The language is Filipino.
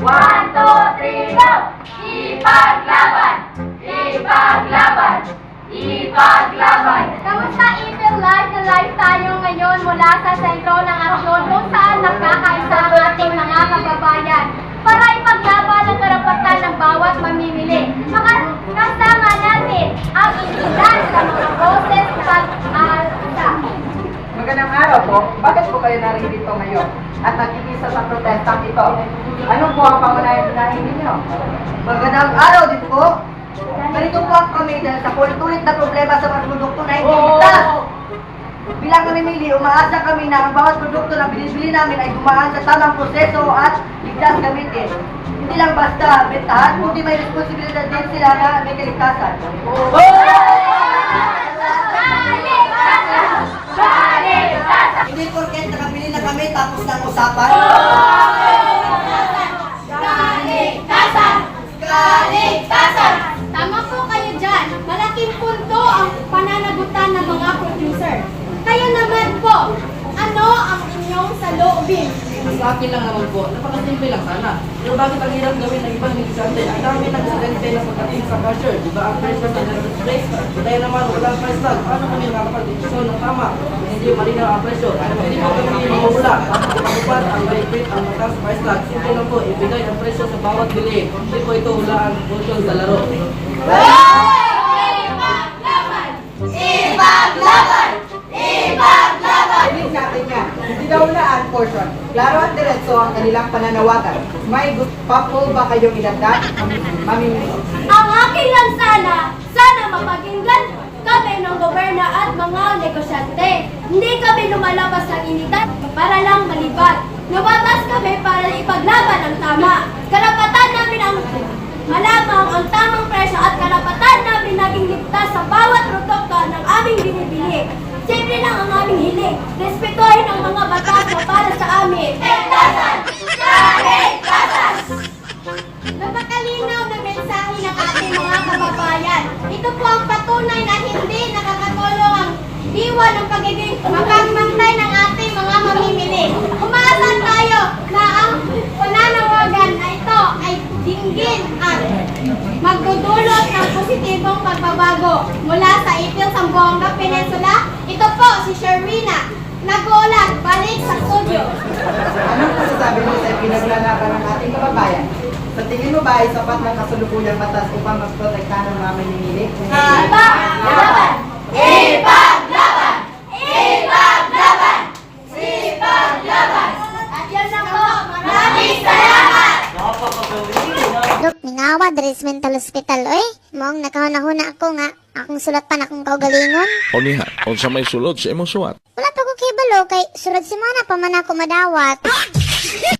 One, two, three, go! Ipaglaban! Ipaglaban! Ipaglaban! Kamusta Eater Live na live tayo ngayon mula sa sentro ng Arcon kung saan naka araw po. Bakit po kayo naririto ngayon? At nakikisa sa protestang ito? Ano po ang pangunahin ninyo? Magandang araw din po. Ganito po ang kami dahil sa ulit-ulit na problema sa mga produkto na hindi ligtas. Bilang namimili, umaasa kami na ang bawat produkto na binibili namin ay dumaan sa tamang proseso at ligtas gamitin. Hindi lang basta bentahan, kundi may responsibilidad din sila na may kaligtasan. Hindi porket nakabili na kami tapos ng usapan. Tama po kayo dyan. Malaking punto ang pananagutan ng mga producer. Kayo naman po, ano ang inyong saloobin? Sa akin lang naman po, napakasimple lang sana. Pero bakit ang hirap gawin ng ibang negosyante? Ang dami ng negosyante na pagdating sa cashier. Di ba ang price ng general price? Dahil naman walang price tag. Paano kami makakapag-desisyon ng tama? Hindi malinaw ang presyo. Hindi po kami mamula. Pagkakupat ang benefit ang mataas price tag. Simple lang po, ibigay ang presyo sa bawat bili. Hindi po ito hulaan function sa laro. Ang portion. Klaro at diretso ang kanilang pananawagan. May gusto pa po ba kayong idagdag? Mamimili. Ang akin lang sana, sana mapakinggan kami ng goberna at mga negosyante. Hindi kami lumalabas ng initan para lang malibad. Lumatas kami para ipaglaban ang tama. Karapatan namin ang malamang ang tamang presyo at karapatan namin naging ligtas sa bawat produkto ng aming binibili. Siyempre lang ang hiling. Respetuhin ang mga batas na para sa amin. Ligtasan! Ligtasan! Napakalinaw na mensahe ng ating mga kababayan. Ito po ang patunay na hindi nakakatulong ang diwa ng pagiging makakmantay ng ating mga mamimili. Umaasa tayo na ang pananawagan na ito ay dinggin at magdudulot ng positibong pagbabago mula sa Ipil Sambuanga Peninsula. Ito po si Sherwina. Nag-uulat, balik sa studio. Anong masasabi mo sa pinaglalaban ng ating kababayan? Sa tingin mo ba ay sapat ng kasalukuyang batas upang magprotekta ng mga mamimili? Ipaglaban! Ipaglaban! Ipaglaban! Ipaglaban! At yan lang po. Maraming salamat! Dok, ningawa, there is mental hospital, oy. Mong nakahuna-huna ako nga. Akong sulat pa na akong kaugalingon. O niha, unsa may sulod sa imong suwat? Wala pa ko kibalo kay surad si Mana pa man ako madawat.